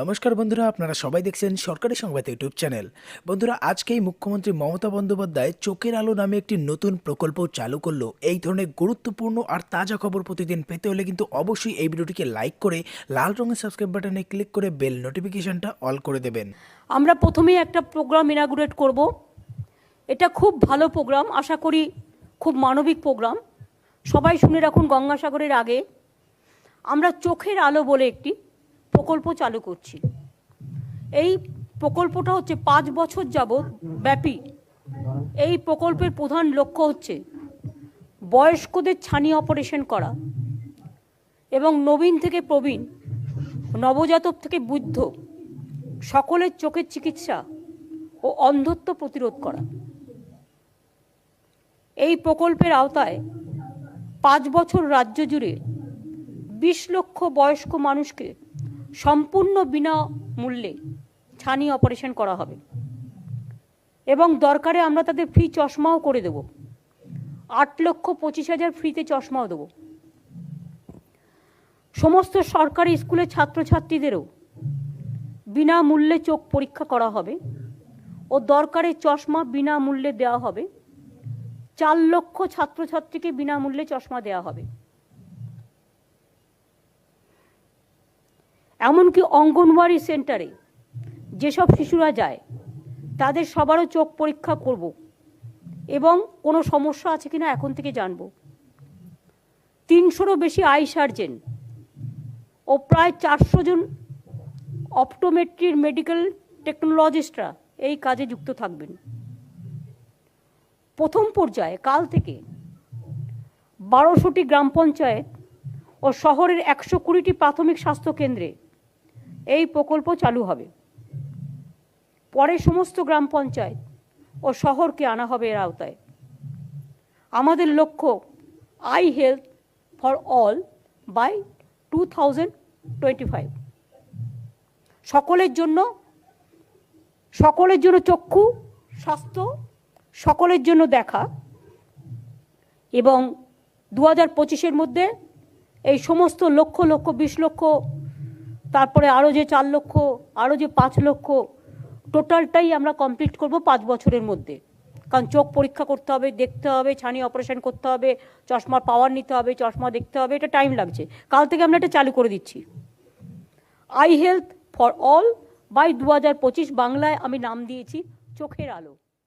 নমস্কার বন্ধুরা, আপনারা সবাই দেখছেন সরকারি সংবাদ ইউটিউব চ্যানেল। বন্ধুরা আজকেই মুখ্যমন্ত্রী মমতা বন্দ্যোপাধ্যায় চোখের আলো নামে একটি নতুন প্রকল্প চালু করল। এই ধরনের গুরুত্বপূর্ণ আর তাজা খবর প্রতিদিন পেতে হলে কিন্তু অবশ্যই এই ভিডিওটিকে লাইক করে, লাল রঙের সাবস্ক্রাইব বাটনে ক্লিক করে বেল নোটিফিকেশনটা অল করে দেবেন। আমরা প্রথমেই একটা প্রোগ্রাম ইনাগুরেট করব। এটা খুব ভালো প্রোগ্রাম, আশা করি খুব মানবিক প্রোগ্রাম। সবাই শুনে রাখুন গঙ্গাসাগরের আগে। আমরা চোখের আলো বলে একটি প্রকল্প চালু করছি। এই প্রকল্পটা হচ্ছে পাঁচ বছর যাবৎ ব্যাপী। এই প্রকল্পের প্রধান লক্ষ্য হচ্ছে বয়স্কদের ছানি অপারেশন করা এবং নবীন থেকে প্রবীণ, নবজাতক থেকে বুদ্ধ সকলের চোখের চিকিৎসা ও অন্ধত্ব প্রতিরোধ করা। এই প্রকল্পের আওতায় পাঁচ বছর রাজ্য জুড়ে বিশ লক্ষ বয়স্ক মানুষকে সম্পূর্ণ বিনামূল্যে ছানি অপারেশন করা হবে। এবং দরকারে আমরা তাদের ফ্রি চশমাও করে দেব। আট লক্ষ পঁচিশ হাজার ফ্রিতে চশমাও দেবো। সমস্ত সরকারি স্কুলের ছাত্রছাত্রীদেরও বিনামূল্যে চোখ পরীক্ষা করা হবে ও দরকারে চশমা বিনামূল্যে দেওয়া হবে। চার লক্ষ ছাত্রছাত্রীকে বিনামূল্যে চশমা দেওয়া হবে। এমনকি অঙ্গনওয়াড়ি সেন্টারে যেসব শিশুরা যায়, তাদের সবারও চোখ পরীক্ষা করব এবং কোনো সমস্যা আছে কিনা এখন থেকে জানব। তিনশোরও বেশি আই সার্জেন ও প্রায় চারশো জন অপটোমেট্রির মেডিকেল টেকনোলজিস্টরা এই কাজে যুক্ত থাকবেন। প্রথম পর্যায়ে কাল থেকে বারোশোটি গ্রাম পঞ্চায়েত ও শহরের একশো কুড়িটি প্রাথমিক স্বাস্থ্য কেন্দ্রে এই প্রকল্প চালু হবে। পরে সমস্ত গ্রাম পঞ্চায়েত ও শহরকে আনা হবে এর আওতায়। আমাদের লক্ষ্য eye health for all by two thousand twenty five. সকলের জন্য সকলের জন্য চক্ষু, স্বাস্থ্য, সকলের জন্য দেখা এবং দু হাজার পঁচিশের মধ্যে এই সমস্ত লক্ষ লক্ষ, বিশ লক্ষ তারপরে আরও যে চার লক্ষ আরও যে পাঁচ লক্ষ টোটালটাই আমরা কমপ্লিট করব পাঁচ বছরের মধ্যে। কারণ চোখ পরীক্ষা করতে হবে, দেখতে হবে, ছানি অপারেশন করতে হবে চশমার পাওয়ার নিতে হবে, চশমা দেখতে হবে, এটা টাইম লাগছে। কাল থেকে আমরা এটা চালু করে দিচ্ছি। Eye health for all by দু হাজার পঁচিশ বাংলায় আমি নাম দিয়েছি চোখের আলো।